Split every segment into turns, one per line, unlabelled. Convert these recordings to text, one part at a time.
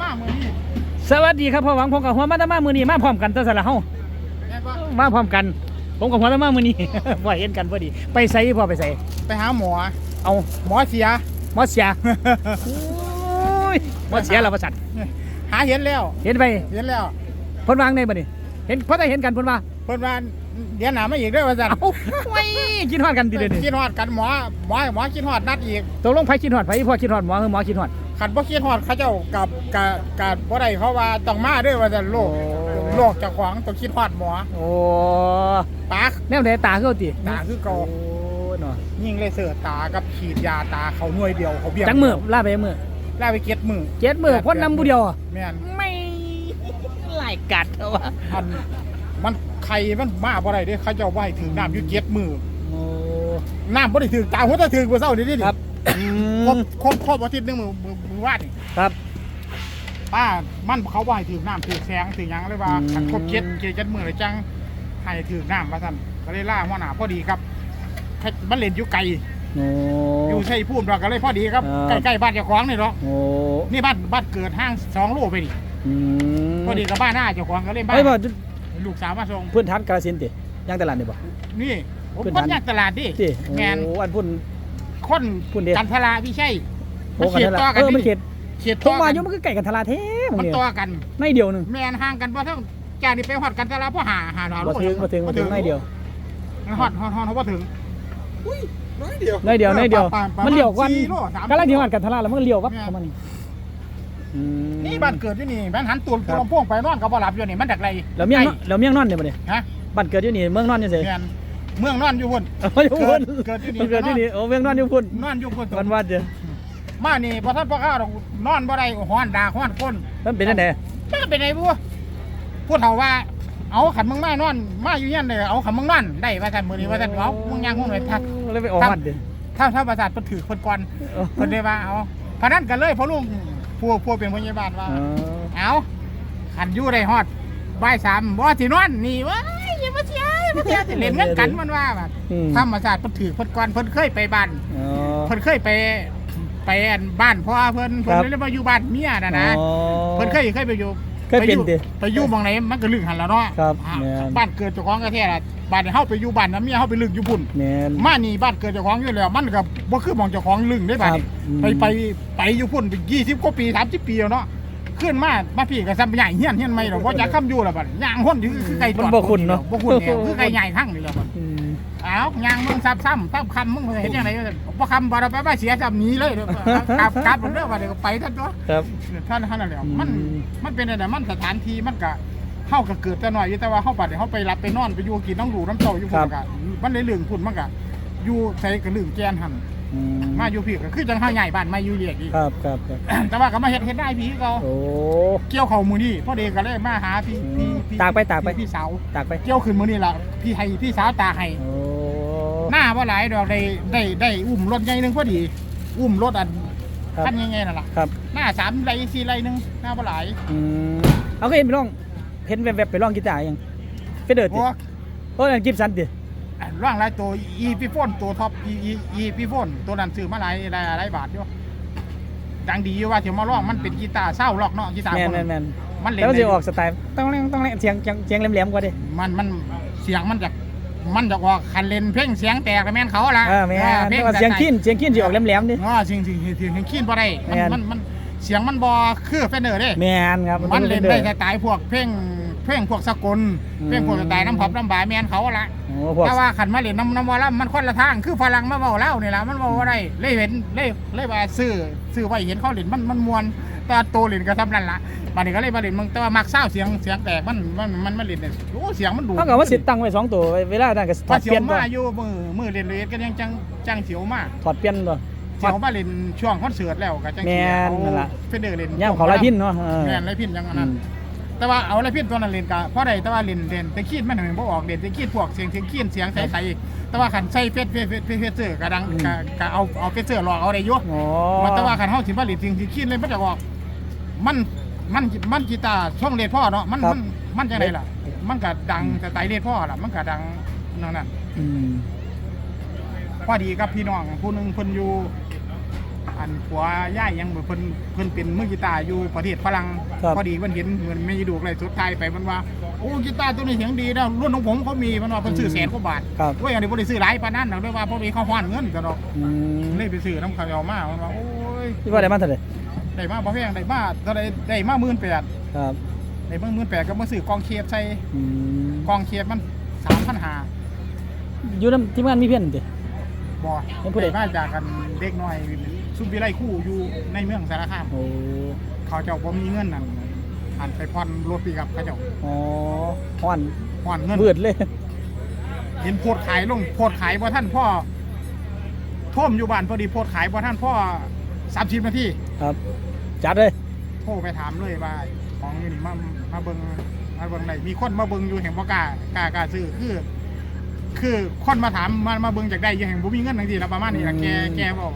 มามือนี่
สวัสดีครับพ่อหวังผมกับหัวมาตะมามือนี้มาพร้อมกันตะสละเฮา
แม่นปะ
มาพร้อมกัน ผมกับหัวตะมามือนี้ บ่เห็นกันพอดี ไปใส่พ่อไปใส่
ไปหาหมอ
เอา
หมอเสีย
หมอเสียโอ้ยหมอเสียเราประสัน
หาเห็นแล้ว
เห็นไป
เห็นแล้ว
เพิ่นวางได้บ่นี่เห็นพอได้เห็นกันเพิ่นว่า
เพิ่นว่าเดี๋ยวหนามาอีกเด้วยว่าจัน
เอ้าไว้กินฮอดกันทีเดียวนี่
คิดฮอดกันหมอหมอหมอคิดฮอดนัดอีก
ตกลงไผกินฮอดไผพ่อกินฮอดหมอคือหมอกินฮอด
ขันบ่คิดฮอดเขาเจ้ากับกับกับบ่ได้เขาว่าต้องมาเด้วยว่าจันโลก
โอ้
โลกเจ้าของต้องคิดฮอดหมอ
โอ้
ปาก
แนวไหนตาคือเอาติ
ตาคือเก่า
โอ้เนาะ
ยิ่งเลยเสือตากับขีดยาตาเขาหน่วยเดียวเขาเบี้ย
จังมือลาไปจังมือ
ล่าไปเก็ดมือ
เจ็ดมือพ่นน้ำผู้เดียวอะ
แม่น
ไม่ไล่กัดเอาวะ
อันมันใครมันมาบ่ได้เด้เขาเจ้าว่าให้ถึงน้ำอยู่เก็ดมือ
โอ้
น้ำบ่ได้ถึงตาหัวตะถึงบ่เศร้านี่ดิ
ครับอื
ครบ
ม
ครบครบอาทิตย์หนึงมือมือมือ วาดนี่
ครับ
ป้ามันเขาว่าให้ถึงน้ำถึงแสงถึงหยังเลยว่า
อืม
ขันครบเก็ดเกจัดมือเลยจังให้ถึงน้ำว่าซั่นก็เลยล่าหัวหน้าพอดีครับมันเล่นอยู่ไกล
โอ้
อยู่ใช่พูดเราก็เลยพอดีครับ
ครับ
ใกล้ๆบ้านเจ้าของนี่เนาะ
โอ้
นี่บ้านบ้านเกิดห้างสองโลไปนี่
อืม
พอดีกับบ้านหน้าเจ้าของก็เลยบ้าน
เฮ้ยบ่
ลูกสาวมาส่ง
พื้นฐานกาฬสินธุ์ติย่างตลาดนี่บ่
นี่ผม
พื้น
คน
ฐาน
ยากตลาดดิ
ติ
แมน
โอ้อันพุ่น
คน
พุ่นเดียว
กันทลาพี่ใช่
โอ้
มันเขียด
กัน
ต่อ
ทะ
กัน
เออมัน
ดิ
เขต
เขียด
ผ
ต่
ม
อ
ว่า
กัน
อยู่มันคือไก่กันทลาแท้มึง
มัน
เนี่ย
ต่อกัน
ในเดียวหนึง
แมนห่างกันเพราะทั้งจากนี่ไปหอดกันทลาเพราะหาหาหาโล
บ่ถึงบ่ถึงบ่ถึงในเดียว
หอดหอดหอดเขาบ่ถึงอุ้ยน้อยเดียว
ในเดียวในเดียว
ประาณ
มันเลี้ยวกว่า
สี่โลสาม
กำลังที่ว่ากันทลาแล้วมันเลี้ยววับ
แม่น
เข้ามานี่อืม
นี่บ้านเกิดที่นี่บ้านหันตูน
ครั
ตู
บ
ลำโพงไปนอนกับบ่หลับอยู่นี่มันจากไร
แล้วเมียงนอนแล้วเมียงนอนเนี่ยบ่เนี่ย
ฮะ
บ้านเกิดอยู่นี่เมืองนอนอยู่ไส
แมนเมืองนอนอยู่พุ่น
เอาอยู่พุ่น
เกิดที่นี่
เกิดที่นี่โอ้เมืองนอนอยู่พุ่น
นอนอยู่พุ่น
วันวัดเด้อ
มานี่พอท่านพ่อข้าวดอกนอนบ่ได้ฮ้อนดาฮ้อนก้น
มันเป็นจังได๋
มันเป็นไงบัวพูดเฒ่าว่า เอาขันมึงมานอน มาอยู่ยันเลยเอาขันมึงนอนได้ว่าท่านมื้อนี้ว่าท่านเอามึงย่างหุ้นเลยทัก
เลยไปออกวัดเด้อ
ถ้าถ้าประสาทเพิ่นถือเพิ่นก่อนเพิ่นได้ว่าเอาพนันกันเลยเพราะลุงผู้ผู้เป็นพยาบาลว่า
เออ
เอาขันอยู่ได้ฮอดบ่ายสามบ่สินอนนี่เว้ยอย่ามาเสียอย่ามาเสียสิเล่นเงินกันมันว่าแบบ
อืม
ธรรมศาสตร์เพิ่นถือเพิ่นก่อนเพิ่นเคยไปบ้าน
อ๋อ
เพิ่นเคยไป ไปอันบ้านพ่อเพิ่นเพิ่น
ครับ
เลยมาอยู่บ้านเมียน่ะนะ
อ๋อ
เพิ่นเคยเคยไปอยู่
เคยเป็น
ไปอ
ติ
ไปอยู่หมองไหนมันก็ลึกหันแล้วเนาะ
ครับ
อ่า
แม่น
บ้านเกิดเจ้าของก็แท้ล่ะบ้านนี้เฮาไปอยู่บ้านน้ำเมียเฮาไปลึกอยู่พุ่น
แม่น
มานี่บ้านเกิดเจ้าของอยู่แล้ว มันก็บ่คือหมองเจ้าของลึกได้บ้านนี้
ครับอืม
ไปไปไปอยู่พุ่นไป20กว่าปี30ปีแล้วเนาะขึ้นมามาพี่ก็ซ้ำใหญ่เฮียนเฮียนไม่หรอกบ่จักคำอยู่แล้วบัดย่างห้นอยู่คือไก่จอด
มันบ่คุ้นเนาะ
บ่คุ้นแนวคือไก่ใหญ่ทั้งนี่แหละบัด
อืม
อ้าวย่างมึงซ้ำซ้ำซ้ำคำมึงเห็นจังไดบ่คำบ่ได้ไปว่าเสียซ้ำหนีเลยเด้อกลับกลับเด้อว่าเดี๋ยวก็ไปท่านตัว
ครับ
ท่านท่านนั่นแหละ
อืม
มันมันเป็นอะไรมันสถานที่มันก็เข้ากับเกิดแต่หน่อยอยู่แต่ว่าเข้าปัดเขาไปรับไปนอนไปอยู่กินน้องดูน้ำเต้าอยู่พุ่นก็มันเลยเหลืองพุ่นมันก็อยู่ใส่กระลืมแกนหัน
อืม
มาอยู่พี่ก็คือจังห้าใหญ่บ้านมาอยู่เรียกอีก
ครับครับครับ
แต่ว่าก็มาเฮ็ดเฮ็ดได้พี่เขา
โอ้
เกี่ยวเข่ามือนี่พ่อเด็กก็เลยมาหาพี่พี่พี่
ตากไปตากไป
พี่พี่สาว
ตากไป
เกี่ยวขึ้นมือนี่ล่ะพี่ให้พี่สาวตาให้
โอ้
หน้าว่าหลายดอกได้ได้ได้อุ้มรถใหญ่หนึงพอดี อุ้มรถอัน
ครับ
คันยังไงนั่นล่ะ
ครับ
หน้าสามไรสี่ไรหนึงหน้าว่าหลาย
อืมเอาก็เห็นไปลองเห็นแวบๆไปลองกีตาร์ยังไปเดิน
เพ
ติ
ราะว่า
โอ้ยกิฟสันติ
อะร่างหลายตัวอีพีโฟนตัวท็อปอีอีอีพีโฟนตัวนั้นซื้อมาหลายหลายหลายบาทอยู่ดังดีอยู่ว่าเถียวมาร้องมันเป็นกีตาร์เศร้าล็อกเนาะกีตาร์
แม่น
คน
แม่นแม่น
มันเล่น
แล้วมัน
ได้
จะออกสไตล์ต้องเล่นต้องเล่นเสียงเสียงเสียงแหลมๆกว่าดิ
มันมันเสียงมันจะ มันจะออกคันเล่นเพลงเสียงแตกแม่นเขาละ
เออแม่น
ออ
แต่ว่าเสียงขี้นเสียงขี้นสิออกแหลมๆดิ
อ๋อสิ่งสิ่งสิ่งสิ่งขี้นบ่ได้มัน
แม่น
มันมันเสียงมันบ่คือเฟนเดอร์เด้
แม่นครับ
มันเล่นได้
ด้
สไตล์พวกเพลงเพลงพวกสากล
อืม
เพลงพวกสไตล์น้ำพอปน้ำบายแม่นเขาละ
โอ้พวก
แต่ว่าขันมาเล่นน้ำน้ำวอลล่มันคนละทาง คือฝรั่งมาเบาเล่านี่แหละมันเบาอะไรเลยเห็นเลยเลยว่าซื้อซื้อไว้เห็นเขาเล่นมันมันมวน แต่โตเล่นก็ทำนั่นละบัดนี้ก็เลยมาเล่นมึงแต่ว่ามักเศร้าเสียงเสียงแตกมันมันมันมันเล่นเนี่ยโอ้เสียงมันดู
เท่ากับว่าสิตั้งไว้สองตัวเวลานั้นก็ถ
พอ
อด
เสี
เป
ย
ลี่ยน
ว
ตัว
มาอยู่มือมือเล่นเลยก็ยังจังจังเสียวมา
ถอดเปลี่ยนตัว
เสียวมาเล่นช่วงคอนเสิร์ตแล้วก็จัง
แม่นนั่นล่ะ
เฟนเดอร์เล่น
ย่ามเขาลายพินเนาะเออ
แม่นไรพินยังอัน
อื
นั้น
ม
แต่ว่าเอาไรพินตัวนั้นเล่นกะเพราะใดแต่ว่าเล่นเล่นแต่คีดมันเห็นบ่ออกเล่นแต่คีดพวกเสียงเสียงคีดเสียงใสๆแต่ว่าขันใส่เฟสเฟสเฟสเฟสเฟสเซอร์กะดังกะกะเอาเอาเฟสเซอร์หลอกเอาได้อยุ่
อ๋อ
มันแต่ว่าขันเฮาสิมาเล่นเสียงเสียงคีดเลยมันจะออก มันมันมันกีตาร์ช่องเลดพ่อเนาะมันมันมันจังไดล่ะ มันก็ดังสไตล์เลดพ่อล่ะ มันก็ดังนั่นน่ะ
อืม
พอดีกับพี่น้องผู้หนึงเพิ่นอยู่ อันผัวย่ายยังเพิ่นเพิ่นเป็นมือกีตาร์อยู่ประเทศฝรั่ง
ครับ
พอดีเพิ่นเห็นเหมือนไม่ดูอะไรสุดท้ายไปมันว่าโอ้กีตาร์ตัวนี้เสียงดีนะรุ่นของผมเขามีมันว่าเพิ่นซื้อแสนกว่าบาท
ครับ
เว้ยอันนี้บ่ได้ซื้อหลายปานนั้นดอกเด้อว่าพอดีเขาฮ้อนเงินกันดอก
อืม
เลยไปซื้อน้ำเขาเอามามันว่าโอ้ย
ที่ว่าได้มาเท่าไหร่
ได้มาบ่แพงได้มาเท่าใดได้มา18,000
ครับ
ได้มา18,000ก็มาซื้อกองเคฟใส่
อืม
กองเคฟมัน3,500
อยู่นำทีมงานมีเพื่อนติ
บ่
เป็นผู้ใด
ได้มาจากกันเด็กน้อยซุมวิไลคู่อยู่ในเมืองสารคาม
โอ้
เขาเจ้าบ่มีเงินนั่นอันไปผ่อนรถปีกับเขาเจ้า
อ๋อฮ้อน
ผ่อนเงิน
มืดเลย
เห็นโพดขายลงโพดขายบ่ท่านพ่อท่วมอยู่บ้านพอดีโพดขายบ่ท่านพ่อ 30นาที
ครับ จัดเลย
โทรไปถามเลยว่าของอยู่นี่มามาเบิ่งมาเบิ่งได้มีคนมาเบิ่งอยู่แห่งบ่กล้ากล้ากล้าซื้อคือ คือคนมาถามมามาเบิ่งจากได้อยู่แห่งบ่มีเงินจังซี่ล่ะประมาณนี้ล่ะแกแกบอก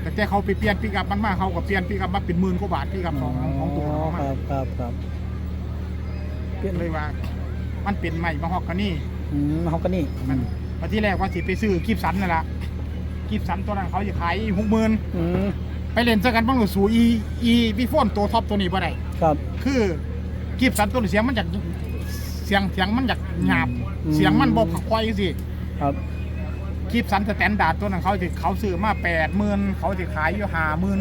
แต่แต่เขาไปเปลี่ยนปีกับมันมาเขาก็เปลี่ยนปีกับมาเป็นหมื่นกว่าบาทปีกับของของตัวเขา
ค
มา
รับครับครับเปลี่ยน
เลยว่า มันเป็นใหม่มาฮอกกานี่
อืมเฮาก็นี่
มันวันที่แรกว่าสิไปซื้อกิฟสันนั่นแหละ กิฟสันตัวนั้นเขาจะขายหกหมื่น
อืม
ไปเล่นซะกันบ้างหรือสู่อีอีพี่โฟนตัวท็อปตัวนี้บ่ได้
ครับ
คือกิฟสันตัวนี้เสียงมันจากเสียงเสียงมันจากหยาบ
อืม
เสียงมันบอกควายสิ
ครับ
กิฟสันสแตนดาร์ดตัวนั้นเขาจะเขาซื้อมาแปดหมื่นเขาจะขายอยู่ห้าหมื่น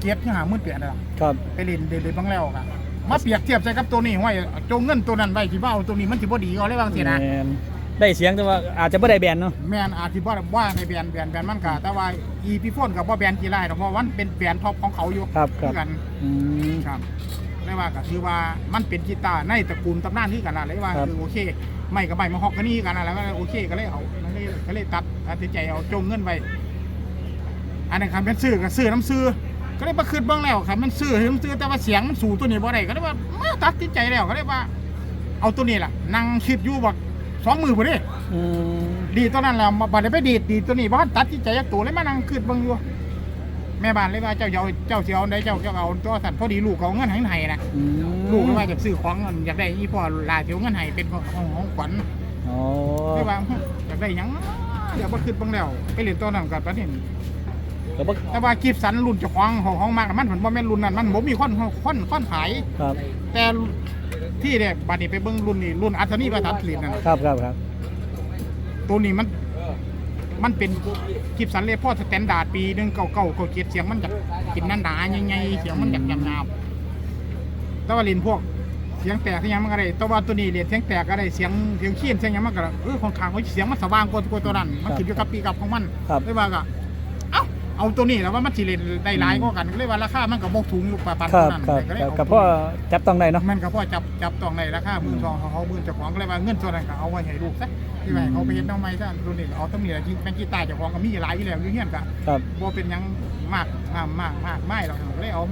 เกียรที่ห้าหมื่นแปดนั่นแหละ
ครับ
ไปเล่นเล่นๆบ้างแล้วกันมาเปรียบเทียบใส่กับตัวนี้ไว้จงเงินตัวนั้นไว้ที่ว่าเอาตัวนี้มันสิบ่ดีเอาเลยบางทีนะ
แม่น ได้เสียงแต่ว่าอาจจะบ่ได้แบนเนาะ
แมนอาจสิบ่ว่าในแบรนด์แบรนด์แบรนด์มันก็แต่ว่าอีพีโฟนกับว่าแบรนด์กี่ไรดอกเพราะว่ามันเป็นแบรนด์ท็อปของเขาอยู่
ครับค
คื
รับ
อกัน
อืม
ครับได้ว่าก็คือว่ามันเป็นกีตาร์ในตระกูลตำนานที่กันละเลยว่า
ครับ
คือโอเค ไม่กับไม่มาฮอกกันนี่กันอะไรก็โอเคก็เลยเอาก็เลยก็เลยตัดตัดสินใจเอาจงเงินไปอันนั้นคันเป็นซื้อก็ซื้อน้ำซื้อก็เลยมาคืนเบื้องแล้วคันมันซื้อน้ำซื้อแต่ว่าเสียงมันสูงตัวนี้บ่ได้ก็เลยว่ามาตัดสินใจแล้วก็เลยว่า เอาตัวนี้ล่ะนั่งคิดอยู่บัก สองมือพอดี
อืม
ดีตัวนั้นแล้วมาบัดนี้ไปดีดดีตัวนี้บ้านตัดที่ใจยักตัวเลยมานั่งคืดเบิ่งอยู่แม่บ้านเลยว่าเจ้าเจ้าเจ้าเสียวได้เจ้าเจ้าเอาตัวสัตว์พอดีลูกเขาเอาเงินให้ให้นะ
อืม
ลูกเลยว่าจะซื้อของอันอยากได้อีพ่อลาเสียวเงินให้เป็นของของของขวัญ
อ๋อ
เลยว่าหึอยากได้หยังเดี๋ยวมาคืดเบิ่งแล้วไปเรียนตัวนั้นกับประเด็น
ก็บ่
แต่ว่ากิฟสันรุ่นเจ้าของของของมากมันผลบ่แม่นรุ่นนั้นมันบ่มีคนคนคนขาย
ครับ
แต่ที่เนี่ยบัดนี้ไปเบิ่งรุ่นนี้รุ่นอัศนีประทับผลิตนั่น
ครับครับครับ
ตัวนี้มัน มันเป็นกิบสันเลพ่อสแตนดาร์ดปีหนึ่งเก่าเก่าเก่าเกียเสียงมันจากกินนั่นหนาใหญ่ๆเสียงมันจากยำยาวแต่ว่าเรียนพวกเสียงแตกเสียงมันก็ได้แต่ว่าตัวนี้เรียนเสียงแตกก็ได้เสียงเสียงเขี้ยนเสียงหยังมันก็ได้เออของข้างเขาเสียงมันสว่างกว่ากว่าตัวนั้นมันขึ้นอยู่กับปีกับของมัน
ครับ
เลยว่าก็ เอ้าเอาตัวนี้แล้วว่ามันสิเรียนได้หลายกว่ากันก็เลยว่าราคามันก็บ่ถูกอยู่ประมาณ
ครับ
นั้น
ครับ
ก็เลย
ครับ
เอา
กับพ่อจับต้องได้เนาะ
มันก็พอจับจับต้องในราคาหมื่นสองเขาเขาหมื่นเจ้าของก็เลยว่าเงินส่วนนั้นก็เอาไว้ให้ลูกซะที่ว่าให้เขาไปเฮ็ดเอาไม้ซะตัวนี้ก็เอาตัวนี้แหละที่เป็นกีตาร์เจ้าของก็มีหลายอยู่แล้วอยู่เฮียนก็
ครับ
บ่เป็นหยังมากมากมากมากไม่หรอกเลยเอา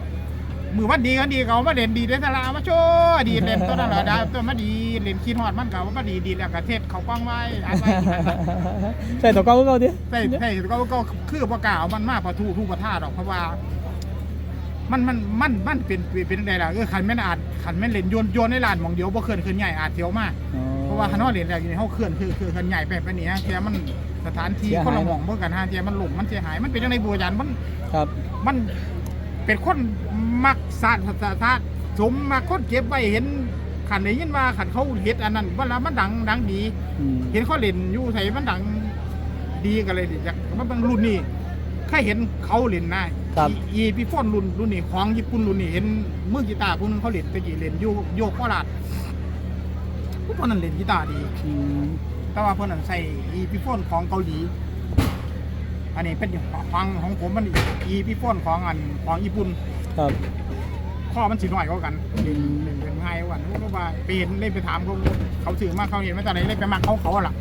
มือวันดีกันดีก็เอามาเด่นดีเด่นตลามาโชว์ดีเด่นตัวนั้นเหรอดาตัวมาดีเล่นคีนฮอดมันก็ว่ามาดีดีแล้วก็เทศเขากว้างไว้อันไว้
ใส่ตัวเก่าคือเก่าดิ
ใช่ใช่ก็ก็คือบ่กล้าเอามันมาประทูทูประท่าดอกเพราะว่า มันมันมันมันเป็นเป็นไดล่ะเออคันแม่นอาจคันแม่นเล่นโยนโยนในลานหมองเดียวบ่เคลื่อนขึ้นใหญ่อาจเที่ยวมา
อ๋อ
เพราะว่าฮันนอเล่นแล้วอยู่ในเฮาเคลื่อนคือคือเคลื่อนใหญ่ไปไปนี่ฮะเที่ยมันสถานที่
เสีย
คน
หาย
ละหม่องเบิ่งกันฮะเที่ยมันหลงมันเสียหายมันเป็นจังไดบัวยันมัน
ครับ
มัน เป็นคนมักสาดสาดสาดสมมักคนเก็บไว้เห็นขันได้ยินว่าขันเขาเฮ็ดอันนั้นเวลามันดังดังดี
อืม
เห็นเขาเล่นอยู่ไสมันดังดีกันเลยดิอยากมันเป็นรุ่นนี้แค่เห็นเขาเล่นนะครับ อีอีพี่ฟอนรุ่นรุ่นนี้ของญี่ปุ่นรุ่นนี้เห็นมือกีตาร์ผู้หนึงเขาเล่นตะกี้เล่นอยู่โยกโคราชผู้คนนั้นเล่นกีตาร์ดี
อืม
แต่ว่าเพิ่นนั้นใส่อีพี่ฟอนของเกาหลี อันนี้เป็นฟังของผมมันอีพี่ฟอนของอันของญี่ปุ่น
ครับ
ข้อมันสิน้อยกว่ากันเล่นเล่นเล่นง่ายกว่ากันเพราะว่าไปเห็นเล่นไปถามเขาเขาถือมาเขาเห็นมาตอนไหนเล่นไปมักเขาเขาอะล่ะ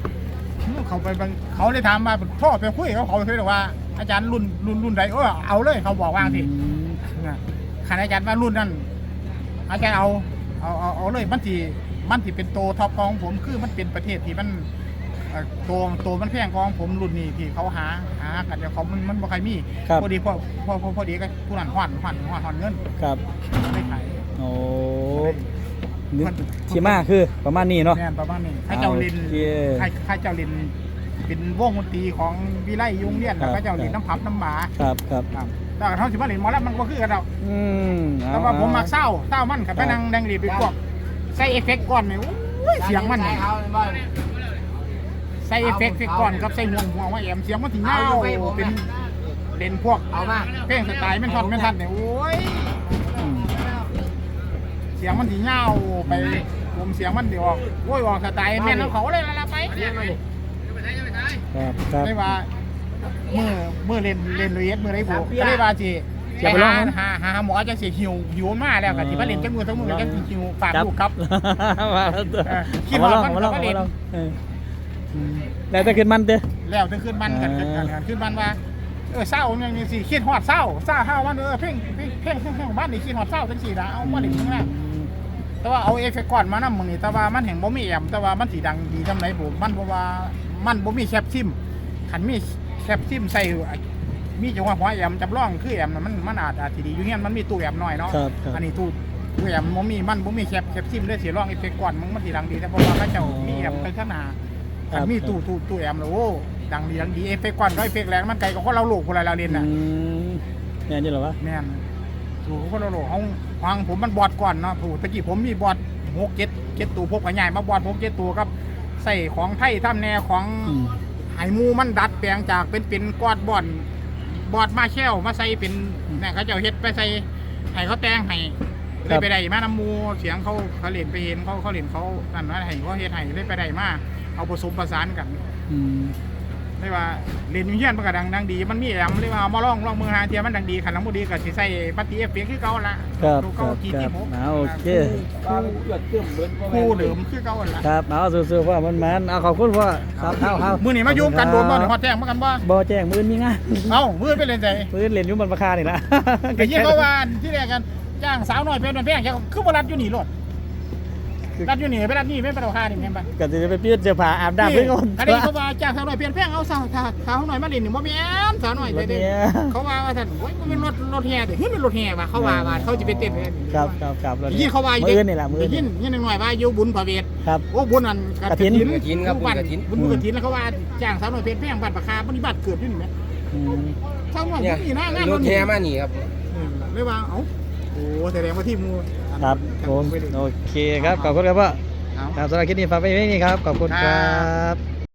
เขาไปบังเขาเลยถามมาพ่อไปคุยกับเขาเขาเลยบอกว่า อาจารย์รุ่นรุ่นรุ่นใดเออเอาเลยเขาบอกว่าสิ
อืม
ขันอาจารย์ว่ารุ่นนั้นอาจารย์เอาเอาเอาเอาเลยมันที่มันที่เป็นโตท็อปของผมคือมันเป็นประเทศที่มันเอ่อโตโตมันแพงของผมรุ่นนี้ที่เขาหาหากันเดี๋ยวเขามันมันบ่ใครมี
ครับ
พอดีพอพอพอพอดีก็ผู้นั้นหวานหวานหวานหวานเงิน
ครับ
ไม่ขาย
โอ้นึกที่มาคือประมาณนี้เนาะ
แม่นประมาณนี้ข้าเจ้าลิน
โอเค
ข้าข้าเจ้าลินเป็นวงดนตรีของวิไลยุงเรียนแล้วก็เจ้าเล่นน้ำพับน้ำหมา
ครับครับ
ครับแต่เท่าสิมาเล่นหมอลำมันก็คือกันเรา
อืมเอ
แต่ว่าผมมัก
เอ
เศร้าเศร้ามันกับไปนั่งแดงดีไปพวกใส่เอฟเฟกต์ก่อนเนี่ยโอ้ยเสียงมันเนี่ย ใส่เอฟเฟกต์ก่อนกับใส่ห่วงห่วงว่าแอมเสียงมันถึงเงาเป็นเล่นพวก
เอามา
เพลงสไตล์แม่นทอนแม่นทันเนี่ยโอ้ย
อืม
เสียงมันถึงเงาไปผมเสียงมันเดี๋ยวออกโอ้ยออกสไตล์แม่นของเขาเลยละละไป
ครับครับ
ได้ว่าเมื่อเมื่อเล่นเล่นเรียสเมื่อไรบุก็ได้ว่าจี
เสีย
ไป
ไปลอง
หา
มั้ย
หาหาหมอจะเสียหิวหิวมาแล้วกับที่ว่าเล่นจังมือทั้งมือจังหิวฝากลูกครับ
ว่า
เออคิ
เอา
ด
มา
ว่า
ลอง
มัน
เอามาลอง
ก็
เอา
เล่
มานลองเอออืม แล้วแต่ขึ้นมันเด้อ
แล้วถึงขึ้นบ้านกันกันกันกันขึ้นบ้านว่าเออเศร้าอย่างนี้สิคิดฮอดเศร้าเศร้าเฮาวันเออเพ่งเพ่งเพ่งเพ่งเพ่งบ้านนี่คิดฮอดเศร้าจังสี่ละเอามาเล่นจังนั้นแต่ว่าเอาเอฟเฟกต์ก่อนมานำมึงนี่แต่ว่ามันแห่งบ่มีแอมแต่ว่ามันสิดังดีทำไหนผมมันเพราะว่ามันบ่มีแคปซิมคันมีแคปซิมใส่มีจังหวะหัวแอมจำลองคือแอมน่ะมันมันอาจอาจสิดีอยู่เฮียนมันมีตู้แอมน้อยเนาะ
ครับครับ
อันนี้ตู้ตู้แอมบ่มีมันบ่มีแคปแคปซิมได้สิลองเอฟเฟกต์ก่อนมึงมันสิดังดีแต่เพราะว่าเขาเจ้ามีแอมไปข้างหน้า
ครับ
อันมีตู้ตู้ตู้แอมแล้วโอ้ดังดีดังดีเอฟเฟกต์ก่อนก็เอฟเฟกต์แรงมันไกลกว่าคนเราโลกคนเราเล่นน่ะ
อืมเนี่ยนี่เหรอวะ
แม่นถูกคนเราโลกห้องฟังผมมันบอดก่อนเนาะถูกตะกี้ผมมีบอดหกเจ็ดเจ็ดตัวพกกับใหญ่มาบอดหกเจ็ดตัวครับ ใส่ของไทยทำแนวของ
อืม
ไห้หมูมันดัดแปลงจากเป็นเป็นกอดบอดบอดมาแช่วมาใส่เป็นเนี่ยเขาเจ้าเฮ็ดไปใส่ให้เขาแต่งให้เลยไปได้มาน้ำหมูเสียงเขาเขาเล่นไปเห็นเขาเขาเล่นเขานั่นว่าให้เขาเฮ็ดให้เลยไปได้มา เอาผสมประสานกัน
อืม
เรียกว่าเล่นอยู่เฮียนมันก็ดังดังดี มันมีแอมเรียกว่าเอามาลองลองมือหาเทียมันดังดีขันน้ำมูดีก็สิใส่ปฏิเอฟเฟกต์คือเก่าละ
ครับ
ดู
ค
เก่า
รับ
จี
ค
จี
รับ
หก
เอาโอเค
คู่เดิมคือเก่าละ
ครับเอาสู้ๆพ่อมันมันเอาขอบคุณพ่อครับเอาเอา
มือนี้มายุ่งกันโดนบ่ฮอดแจ้งมากันบ่
บ่แจ้งมือมีงาน
เอ้ามือไปเล่นใจ
มือเล่นอยู่บนราคานี่ละ
ก็ยินเขาว่าที่แรกกันจ้างสาวน้อยเป็นแพงๆคือบ่รัดอยู่นี่รถ รัดอยู่นี่ไปรัดนี่ไม่ไปเอาค่านี่แม่นบ่
ก็จะไปเปลี่ยนเสื้อผ้าอาบน้ำเพื่อนก่อน
อันนี้เขาว่าจ้างสาวน้อยเปลี่ยนแพงเอาสาวสาวสาวน้อยมาเล่นนี่บ่แม่นสาวน้อย
ร
เด้
ถเนี่ย
เขาว่าว่าท่านโอ้ยมันเป็นรถรถแห่เด้เฮ้ยมันรถแห่ว่ะเขาว่าว่าเขาจะไปเต้นเลย
ครับครับครับรถ
ได้ยินเขาว่าอยู่
มือนี่แหละมือ
ได้ยิ
นี่
นยินหน่อยว่าอยู่บุญพระเวท
ครับ
โอ้บุญอัน
กฐิน
กฐินครับบุญกฐิน
บุญบุญกฐินแล้วเขาว่าจ้างสาวน้อยเพชรแพงบัตรประคาปฏิบัติเกิดอยู่นี่ไหม
อืม
สาวน้อย
เนี่ย
นี่นะงาน
รถแท้มานี่ครับ
เออเลยว่าเอ้าโอ้แสดงว่าที่มู
ครับผมโอเคครับขอบคุณครับพ่อ
เอา
ครับสำหรับคลิปนี้ฝากไว้ที่นี่ครับขอบคุณครับ